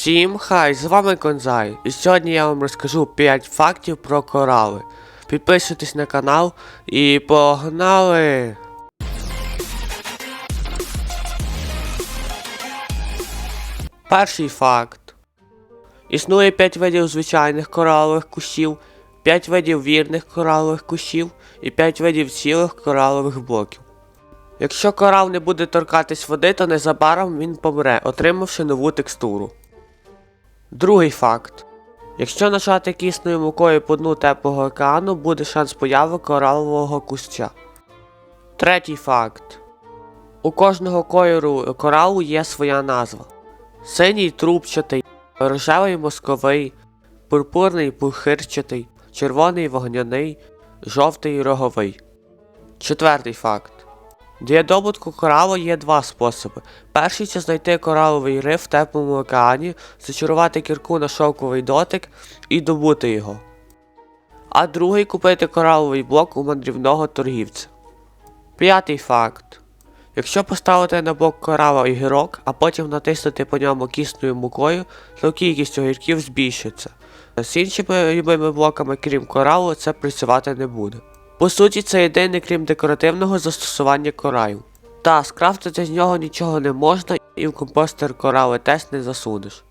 Всім хай, з вами Конзай, і сьогодні я вам розкажу 5 фактів про корали. Підписуйтесь на канал і погнали! Перший факт. Існує 5 видів звичайних коралових кущів, 5 видів вірних коралових кущів і 5 видів цілих коралових блоків. Якщо корал не буде торкатись води, то незабаром він помре, отримавши нову текстуру. Другий факт. Якщо нажати кисною мукою по дну теплого океану, буде шанс появи коралового куща. Третій факт. У кожного кольору коралу є своя назва. Синій трубчатий, рожевий московий, пурпурний пухирчатий, червоний вогняний, жовтий роговий. Четвертий факт. Для добутку коралу є два способи. Перший це знайти кораловий риф в теплому океані, зачарувати кірку на шовковий дотик і добути його. А другий купити кораловий блок у мандрівного торгівця. П'ятий факт. Якщо поставити на бок корала огірок, а потім натиснути по ньому кисною мукою, то кількість огірків збільшиться. З іншими любими блоками, крім коралу, це працювати не буде. По суті, це єдине, крім декоративного застосування коралів. Та скрафтити з нього нічого не можна і в компостер корали теж не засунеш.